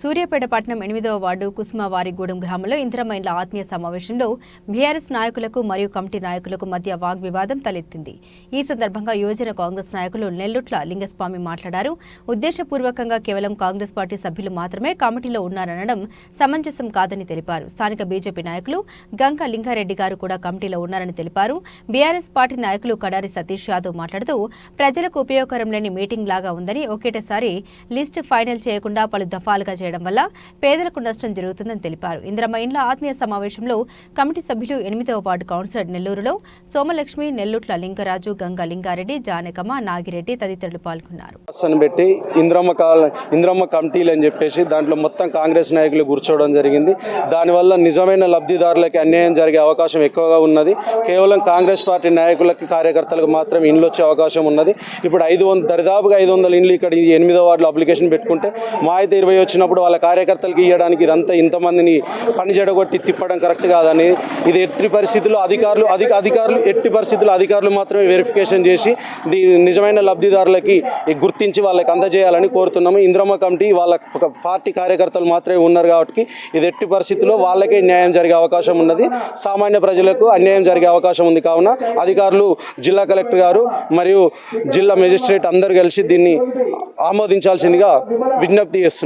సూర్యాపేట పట్టణం ఎనిమిదవ వార్డు కుసుమవారిగూడెం గ్రామంలో ఇంద్రమైన్ల ఆత్మీయ సమావేశంలో బీఆర్ఎస్ నాయకులకు మరియు కమిటీ నాయకులకు మధ్య వాగ్వివాదం తలెత్తింది. ఈ సందర్భంగా యువజన కాంగ్రెస్ నాయకులు నెల్లుట్ల లింగస్వామి మాట్లాడారు. ఉద్దేశపూర్వకంగా కేవలం కాంగ్రెస్ పార్టీ సభ్యులు మాత్రమే కమిటీలో ఉన్నారనడం సమంజసం కాదని తెలిపారు. స్థానిక బీజేపీ నాయకులు గంగా లింగారెడ్డి గారు కూడా కమిటీలో ఉన్నారని తెలిపారు. బీఆర్ఎస్ పార్టీ నాయకులు కడారి సతీష్ యాదవ్ మాట్లాడుతూ ప్రజలకు ఉపయోగకరం లేని మీటింగ్ లాగా ఉందని ఒకేటేసారి లిస్ట్ ఫైనల్ చేయకుండా పలు దఫాలుగా చేయడం వల్ల పేదలకు నష్టం జరుగుతుందని తెలిపారు. ఇందిరమ్మ ఇండ్ల ఆత్మీయ సమావేశంలో కమిటీ సభ్యులు ఎనిమిదవ వార్డు కౌన్సిలర్ నెల్లూరులో సోమలక్ష్మి నెల్లుట్ల లింగరాజు గంగా లింగారెడ్డి జానకమ్మ నాగిరెడ్డి తదితరులు పాల్గొన్నారు. పెట్టి ఇంద్రమ్మ కాల ఇంద్రమ్మ కమిటీలు అని చెప్పేసి దాంట్లో మొత్తం కాంగ్రెస్ నాయకులు కూర్చోవడం జరిగింది. దానివల్ల నిజమైన లబ్ధిదారులకి అన్యాయం జరిగే అవకాశం ఎక్కువగా ఉన్నది. కేవలం కాంగ్రెస్ పార్టీ నాయకులకి కార్యకర్తలకు మాత్రం ఇండ్లు వచ్చే అవకాశం ఉన్నది. ఇప్పుడు ఐదు వంద దరిదాపుగా ఐదు వందల ఇండ్లు ఇక్కడ ఎనిమిదో వార్డులో అప్లికేషన్ పెట్టుకుంటే మా అయితే ఇరవై వచ్చినప్పుడు వాళ్ళ కార్యకర్తలకి ఇవ్వడానికి ఇదంతా ఇంతమందిని పని జడగొట్టి తిప్పడం కరెక్ట్ కాదని ఇది ఎట్టి పరిస్థితుల్లో అధికారులు అధిక అధికారులు ఎట్టి పరిస్థితుల్లో అధికారులు మాత్రమే వెరిఫికేషన్ చేసి దీని నిజమైన లబ్ధిదారులకి గుర్తించి వాళ్ళకి అందజేయాలని కోరుతున్నాము. ఇంద్రమ్మ కమిటీ వాళ్ళ ఒక పార్టీ కార్యకర్తలు మాత్రమే ఉన్నారు కాబట్టి ఇది ఎట్టి పరిస్థితుల్లో వాళ్ళకే న్యాయం జరిగే అవకాశం ఉన్నది. సామాన్య ప్రజలకు అన్యాయం జరిగే అవకాశం ఉంది కావున అధికారులు జిల్లా కలెక్టర్ గారు మరియు జిల్లా మెజిస్ట్రేట్ అందరూ కలిసి దీన్ని ఆమోదించాల్సిందిగా విజ్ఞప్తి చేస్తున్నాం.